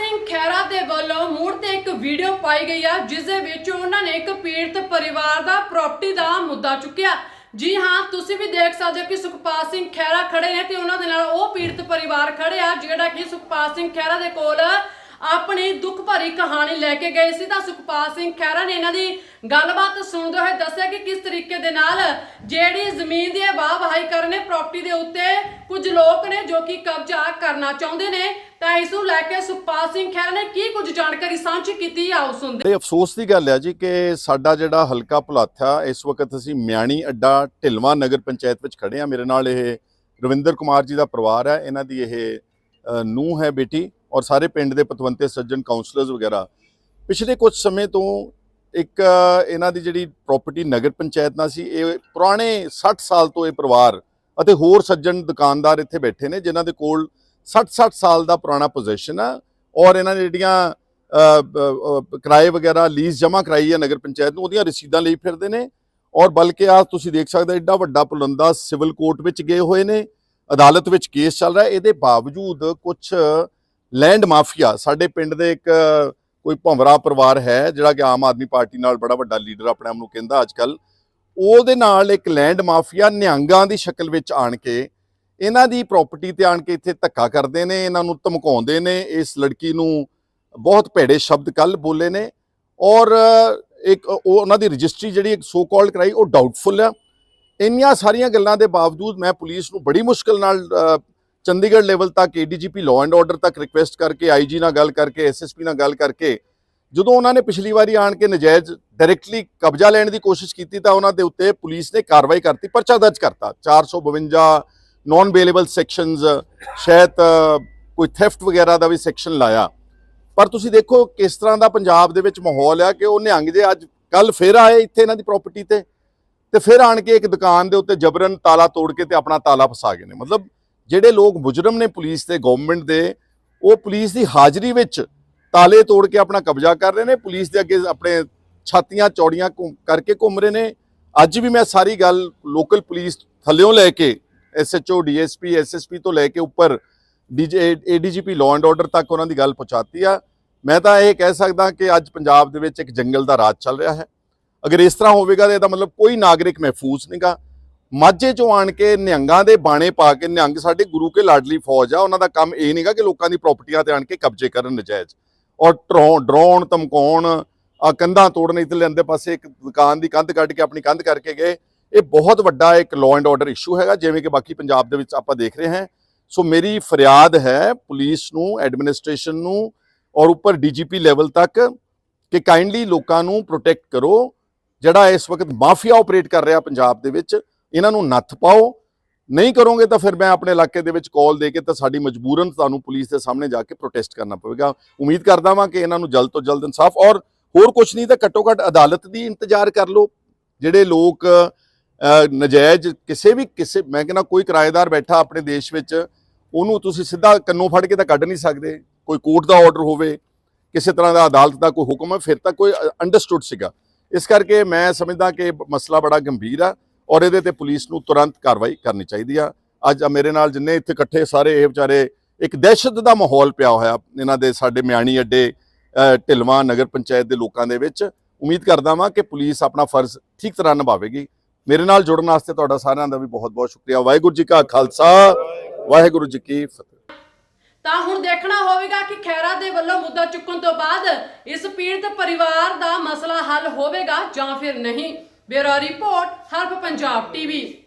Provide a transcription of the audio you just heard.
ਸਿੰਘ ਖੈਰਾ ਦੇ ਵੱਲੋਂ ਮੂੜ ਤੇ ਇੱਕ ਵੀਡੀਓ ਪਾਈ ਗਈ ਆ, ਜਿਸ ਦੇ ਵਿੱਚ ਉਹਨਾਂ ਨੇ ਇੱਕ ਪੀੜਤ ਪਰਿਵਾਰ ਦਾ ਪ੍ਰਾਪਰਟੀ ਦਾ ਮੁੱਦਾ ਚੁੱਕਿਆ। ਜੀ ਹਾਂ, ਤੁਸੀਂ ਵੀ ਦੇਖ ਸਕਦੇ ਹੋ ਕਿ ਸੁਖਪਾਲ ਸਿੰਘ ਖੈਰਾ ਖੜੇ ਨੇ ਤੇ ਉਹਨਾਂ ਦੇ ਨਾਲ ਉਹ ਪੀੜਤ ਪਰਿਵਾਰ ਖੜੇ ਆ, ਜਿਹੜਾ ਕਿ ਸੁਖਪਾਲ ਸਿੰਘ ਖੈਰਾ ਦੇ ਕੋਲ ਆਪਣੀ ਦੁੱਖ ਭਰੀ ਕਹਾਣੀ ਲੈ ਕੇ ਗਏ ਸੀ। ਤਾਂ ਸੁਖਪਾਲ ਸਿੰਘ ਖਹਿਰਾ ਨੇ ਇਹਨਾਂ ਦੀ ਗੱਲਬਾਤ ਸੁਣਦੇ ਹੋਏ ਦੱਸਿਆ ਕਿ ਕਿਸ ਤਰੀਕੇ ਦੇ ਨਾਲ ਜਿਹੜੀ ਜ਼ਮੀਨ ਦੀ ਵਾਹ-ਵਾਹੀ ਕਰਨੇ ਪ੍ਰਾਪਰਟੀ ਦੇ ਉੱਤੇ ਕੁਝ ਲੋਕ ਨੇ ਜੋ ਕਿ ਕਬਜ਼ਾ ਕਰਨਾ ਚਾਹੁੰਦੇ ਨੇ। ਤਾਂ ਇਸ ਨੂੰ ਲੈ ਕੇ ਸੁਖਪਾਲ ਸਿੰਘ ਖਹਿਰਾ ਨੇ ਕੀ ਕੁਝ ਜਾਣਕਾਰੀ ਸਾਂਝੀ ਕੀਤੀ ਆਓ ਸੁਣਦੇ ਇਹ ਅਫਸੋਸ ਦੀ ਗੱਲ ਹੈ ਜੀ ਕਿ ਸਾਡਾ ਜਿਹੜਾ ਹਲਕਾ ਭੁਲਾਥਾ, ਇਸ ਵਕਤ ਅਸੀਂ ਮਿਆਣੀ ਅੱਡਾ ਢਿਲਵਾ ਨਗਰ ਪੰਚਾਇਤ ਵਿੱਚ ਖੜੇ ਆ। ਮੇਰੇ ਨਾਲ ਇਹ ਰਵਿੰਦਰ ਕੁਮਾਰ ਜੀ ਦਾ ਪਰਿਵਾਰ ਹੈ। ਇਹਨਾਂ ਦੀ ਇਹ ਨੂੰ ਹੈ ਬੇਟੀ ਔਰ ਸਾਰੇ ਪਿੰਡ ਦੇ ਪਤਵੰਤੇ, ਸੱਜਣ ਕਾਉਂਸਲਰਸ ਵਗੈਰਾ। ਪਿਛਲੇ ਕੁਝ ਸਮੇਂ ਤੋਂ ਇੱਕ, ਇਹਨਾਂ ਦੀ ਜਿਹੜੀ ਪ੍ਰਾਪਰਟੀ ਨਗਰ ਪੰਚਾਇਤ ਨਾਲ ਸੀ, ਇਹ ਪੁਰਾਣੇ 60 ਸਾਲ ਤੋਂ ਇਹ ਪਰਿਵਾਰ ਅਤੇ ਹੋਰ ਸੱਜਣ ਦੁਕਾਨਦਾਰ ਇੱਥੇ ਬੈਠੇ ਨੇ, ਜਿਨ੍ਹਾਂ ਦੇ ਕੋਲ 60-60 ਸਾਲ ਦਾ ਪੁਰਾਣਾ ਪੋਜੀਸ਼ਨ ਆ ਔਰ ਇਹਨਾਂ ਨੇ ਜਿਹੜੀਆਂ ਕਿਰਾਏ ਵਗੈਰਾ ਲੀਜ਼ ਜਮ੍ਹਾਂ ਕਰਾਈ ਹੈ ਨਗਰ ਪੰਚਾਇਤ ਨੂੰ ਉਹਦੀਆਂ ਰਸੀਦਾਂ ਲਈ ਫਿਰਦੇ ਨੇ ਔਰ ਬਲਕਿ ਆ ਤੁਸੀਂ ਦੇਖ ਸਕਦੇ ਹੋ, ਐਡਾ ਵੱਡਾ ਪੁਲੰਦਾ ਸਿਵਲ ਕੋਰਟ ਵਿੱਚ ਗਏ ਹੋਏ ਨੇ ਅਦਾਲਤ ਵਿੱਚ ਕੇਸ ਚੱਲ ਰਿਹਾ ਇਹਦੇ ਬਾਵਜੂਦ ਕੁਝ ਲੈਂਡ ਮਾਫੀਆ ਸਾਡੇ ਪਿੰਡ ਦੇ ਇੱਕ ਕੋਈ ਭੰਵਰਾ ਪਰਿਵਾਰ ਹੈ ਜਿਹੜਾ ਕਿ ਆਮ ਆਦਮੀ ਪਾਰਟੀ ਨਾਲ ਬੜਾ ਵੱਡਾ ਲੀਡਰ ਆਪਣੇ ਆਪ ਨੂੰ ਕਹਿੰਦਾ ਅੱਜ ਕੱਲ ਉਹਦੇ ਨਾਲ ਇੱਕ ਲੈਂਡ ਮਾਫੀਆ ਨਿਹੰਗਾਂ ਦੀ ਸ਼ਕਲ ਵਿੱਚ ਆਣ ਕੇ ਇਹਨਾਂ ਦੀ ਪ੍ਰਾਪਰਟੀ ਤੇ ਆਣ ਕੇ ਇੱਥੇ ਧੱਕਾ ਕਰਦੇ ਨੇ, ਇਹਨਾਂ ਨੂੰ ਧਮਕਾਉਂਦੇ ਨੇ, ਇਸ ਲੜਕੀ ਨੂੰ ਬਹੁਤ ਭੇੜੇ ਸ਼ਬਦ ਕੱਲ ਬੋਲੇ ਨੇ ਔਰ ਇੱਕ ਉਹਨਾਂ ਦੀ ਰਜਿਸਟਰੀ ਜਿਹੜੀ ਇੱਕ ਸੋ ਕਾਲਡ ਕਰਾਈ, ਉਹ ਡਾਊਟਫੁਲ ਆ। ਇੰਨੀਆਂ ਸਾਰੀਆਂ ਗੱਲਾਂ ਦੇ ਬਾਵਜੂਦ ਮੈਂ ਪੁਲਿਸ ਨੂੰ ਬੜੀ ਮੁਸ਼ਕਲ ਨਾਲ ਚੰਡੀਗੜ੍ਹ ਲੈਵਲ ਤੱਕ ਏਡੀਜੀਪੀ ਲਾਅ ਐਂਡ ਆਰਡਰ ਤੱਕ ਰਿਕੁਐਸਟ ਕਰਕੇ ਆਈਜੀ ਨਾਲ ਗੱਲ ਕਰਕੇ ਐਸਐਸਪੀ ਨਾਲ ਗੱਲ ਕਰਕੇ, ਜਦੋਂ ਉਹਨਾਂ ਨੇ ਪਿਛਲੀ ਵਾਰੀ ਆਣ ਕੇ ਨਜਾਇਜ਼ ਡਾਇਰੈਕਟਲੀ ਕਬਜ਼ਾ ਲੈਣ ਦੀ ਕੋਸ਼ਿਸ਼ ਕੀਤੀ ਤਾਂ ਉਹਨਾਂ ਦੇ ਉੱਤੇ ਪੁਲਿਸ ਨੇ ਕਾਰਵਾਈ ਕਰਤੀ, ਪਰਚਾ ਦਰਜ ਕਰਤਾ। 452 ਨਾਨ ਬੇਲੇਬਲ ਸੈਕਸ਼ਨਸ ਸ਼ਾਇਦ ਕੋਈ ਥੈਫਟ ਵਗੈਰਾ ਦਾ ਵੀ ਸੈਕਸ਼ਨ ਲਾਇਆ। ਪਰ ਤੁਸੀਂ ਦੇਖੋ ਕਿਸ ਤਰ੍ਹਾਂ ਦਾ ਪੰਜਾਬ ਦੇ ਵਿੱਚ ਮਾਹੌਲ ਆ ਕਿ ਉਹ ਨਿਹੰਗ ਜੇ ਅੱਜ ਕੱਲ ਫੇਰ ਆਏ ਇੱਥੇ ਇਹਨਾਂ ਦੀ ਪ੍ਰਾਪਰਟੀ ਤੇ ਤੇ ਫਿਰ ਆਣ ਕੇ ਇੱਕ ਦੁਕਾਨ ਦੇ ਉੱਤੇ ਜਬਰਨ ਤਾਲਾ ਤੋੜ ਕੇ ਤੇ ਆਪਣਾ ਤਾਲਾ ਫਸਾ ਗਏ ਨੇ। ਮਤਲਬ ਜਿਹੜੇ ਲੋਕ ਮੁਜਰਮ ਨੇ ਪੁਲਿਸ ਤੇ ਗਵਰਨਮੈਂਟ ਦੇ, ਉਹ ਪੁਲਿਸ ਦੀ ਹਾਜ਼ਰੀ ਵਿੱਚ ਤਾਲੇ ਤੋੜ ਕੇ ਆਪਣਾ ਕਬਜ਼ਾ ਕਰ ਰਹੇ ਨੇ। ਪੁਲਿਸ ਦੇ ਅੱਗੇ ਆਪਣੇ ਛਾਤੀਆਂ, ਚੌੜੀਆਂ ਘੁੰਮ- ਕਰਕੇ ਘੁੰਮ ਰਹੇ ਨੇ। ਅੱਜ ਵੀ ਮੈਂ ਸਾਰੀ ਗੱਲ ਲੋਕਲ ਪੁਲਿਸ ਥੱਲਿਓਂ ਲੈ ਕੇ ਐਸਐਚਓ ਡੀਐਸਪੀ ਐਸਐਸਪੀ ਤੋਂ ਲੈ ਕੇ ਉੱਪਰ DJ ADGP law and order ਤੱਕ ਉਹਨਾਂ ਦੀ ਗੱਲ ਪਹੁੰਚਾਤੀ ਆ। ਮੈਂ ਤਾਂ ਇਹ ਕਹਿ ਸਕਦਾ ਕਿ ਅੱਜ ਪੰਜਾਬ ਦੇ ਵਿੱਚ ਇੱਕ ਜੰਗਲ ਦਾ ਰਾਜ ਚੱਲ ਰਿਹਾ ਹੈ। ਅਗਰ ਇਸ ਤਰ੍ਹਾਂ ਹੋਵੇਗਾ ਤਾਂ ਇਹਦਾ ਮਤਲਬ ਕੋਈ ਨਾਗਰਿਕ ਮਹਿਫੂਜ਼ ਨਹੀਂਗਾ ਮਾਝੇ ਚੋਂ ਆਣ ਕੇ ਨਿਹੰਗਾਂ ਦੇ ਬਾਣੇ ਪਾ ਕੇ ਨਿਹੰਗ ਸਾਡੇ ਗੁਰੂ ਕੇ ਲਾਡਲੀ ਫੌਜ ਆ, ਉਹਨਾਂ ਦਾ ਕੰਮ ਇਹ ਨਹੀਂਗਾ ਕਿ ਲੋਕਾਂ ਦੀ ਪ੍ਰਾਪਰਟੀਆਂ ਤੇ ਆਣ ਕੇ ਕਬਜ਼ੇ ਕਰਨ ਨਜਾਇਜ਼। ਔਰ ਡਰਾਉਣ ਡਰਾਉਣ ਧਮਕਾਉਣ ਆ ਕੰਧਾਂ ਤੋੜਨ ਇਧਰਲੇ ਅੰਦੇ ਪਾਸੇ ਇੱਕ ਦੁਕਾਨ ਦੀ ਕੰਧ ਕੱਢ ਕੇ ਆਪਣੀ ਕੰਧ ਕਰਕੇ ਗਏ। ਇਹ ਬਹੁਤ ਵੱਡਾ ਇੱਕ ਲਾਅ ਐਂਡ ਆਰਡਰ ਇਸ਼ੂ ਹੈਗਾ, ਜਿਵੇਂ ਕਿ ਬਾਕੀ ਪੰਜਾਬ ਦੇ ਵਿੱਚ ਆਪਾਂ ਦੇਖ ਰਹੇ ਹਾਂ। ਸੋ ਮੇਰੀ ਫਰਿਆਦ ਹੈ ਪੁਲਿਸ ਨੂੰ ਐਡਮਿਨਿਸਟ੍ਰੇਸ਼ਨ ਨੂੰ ਔਰ ਉੱਪਰ ਡੀਜੀਪੀ ਲੈਵਲ ਤੱਕ ਕਿ ਕਾਈਂਡਲੀ ਲੋਕਾਂ ਨੂੰ ਪ੍ਰੋਟੈਕਟ ਕਰੋ, ਜਿਹੜਾ ਇਸ ਵਕਤ ਮਾਫੀਆ ਆਪਰੇਟ ਕਰ ਰਿਹਾ ਪੰਜਾਬ ਦੇ ਵਿੱਚ। ਇਹਨਾਂ ਨੂੰ ਨੱਥ ਪਾਓ। ਨਹੀਂ ਕਰੋਗੇ ਤਾਂ ਫਿਰ ਮੈਂ ਆਪਣੇ ਇਲਾਕੇ ਦੇ ਵਿੱਚ ਕਾਲ ਦੇ ਕੇ ਤਾਂ ਸਾਡੀ ਮਜਬੂਰਨ ਤੁਹਾਨੂੰ ਪੁਲਿਸ ਦੇ ਸਾਹਮਣੇ ਜਾ ਕੇ ਪ੍ਰੋਟੈਸਟ ਕਰਨਾ ਪਵੇਗਾ। ਉਮੀਦ ਕਰਦਾ ਵਾਂ ਕਿ ਇਹਨਾਂ ਨੂੰ ਜਲਦ ਤੋਂ ਜਲਦ ਇਨਸਾਫ ਔਰ ਹੋਰ ਕੁਝ ਨਹੀਂ ਤਾਂ ਘੱਟੋ ਘੱਟ ਅਦਾਲਤ ਦੀ ਇੰਤਜ਼ਾਰ ਕਰ ਲਓ। ਜਿਹੜੇ ਲੋਕ ਨਜਾਇਜ਼ ਕਿਸੇ ਵੀ ਕਿਸੇ ਮੈਂ ਕਹਿੰਦਾ ਕੋਈ ਕਿਰਾਏਦਾਰ ਬੈਠਾ ਆਪਣੇ ਦੇਸ਼ ਵਿੱਚ ਉਹਨੂੰ ਤੁਸੀਂ ਸਿੱਧਾ ਕੰਨੋਂ ਫੜ ਕੇ ਤਾਂ ਕੱਢ ਨਹੀਂ ਸਕਦੇ। ਕੋਈ ਕੋਰਟ ਦਾ ਆਰਡਰ ਹੋਵੇ ਕਿਸੇ ਤਰ੍ਹਾਂ ਦਾ ਅਦਾਲਤ ਦਾ ਕੋਈ ਹੁਕਮ ਹੈ ਫਿਰ ਤਾਂ ਕੋਈ ਅੰਡਰਸਟੂਡ ਸੀਗਾ। ਇਸ ਕਰਕੇ ਮੈਂ ਸਮਝਦਾ ਕਿ ਮਸਲਾ ਬੜਾ ਗੰਭੀਰ ਆ ਔਰ ਇਹਦੇ ਤੇ ਪੁਲਿਸ ਨੂੰ ਤੁਰੰਤ ਕਾਰਵਾਈ ਕਰਨੀ ਚਾਹੀਦੀ ਆ। ਅੱਜ ਮੇਰੇ ਨਾਲ ਜਿੰਨੇ ਇੱਥੇ ਇਕੱਠੇ ਸਾਰੇ ਇਹ ਵਿਚਾਰੇ ਇੱਕ ਦਹਿਸ਼ਤ ਦਾ ਮਾਹੌਲ ਪਿਆ ਹੋਇਆ ਇਹਨਾਂ ਦੇ ਸਾਡੇ ਮਿਆਣੀ ਅੱਡੇ ਅ, ਨਗਰ ਪੰਚਾਇਤ ਦੇ ਲੋਕਾਂ ਦੇ ਵਿੱਚ। ਉਮੀਦ ਕਰਦਾ ਵਾਂ ਕਿ ਪੁਲਿਸ ਆਪਣਾ ਫਰਜ਼ ਠੀਕ ਤਰ੍ਹਾਂ ਨਿਭਾਵੇਗੀ। ਮੇਰੇ ਨਾਲ ਜੁੜਨ ਵਾਸਤੇ ਤੁਹਾਡਾ ਸਾਰਿਆਂ ਦਾ ਵੀ ਬਹੁਤ ਬਹੁਤ ਸ਼ੁਕਰੀਆ। ਵਾਹਿਗੁਰੂ ਜੀ ਕਾ ਖਾਲਸਾ, ਵਾਹਿਗੁਰੂ ਜੀ ਕੀ ਫਤਿਹ। ਤਾਂ ਹੁਣ ਦੇਖਣਾ ਹੋਵੇਗਾ ਕਿ ਖੈਰਾ ਦੇ ਵੱਲੋਂ ਮੁੱਦਾ ਚੁੱਕਣ ਤੋਂ ਬਾਅਦ ਇਸ ਪੀੜਤ ਪਰਿਵਾਰ ਦਾ ਮਸਲਾ ਹੱਲ ਹੋਵੇਗਾ ਜਾਂ ਫਿਰ ਨਹੀਂ। Bureau report, Harf Punjab TV.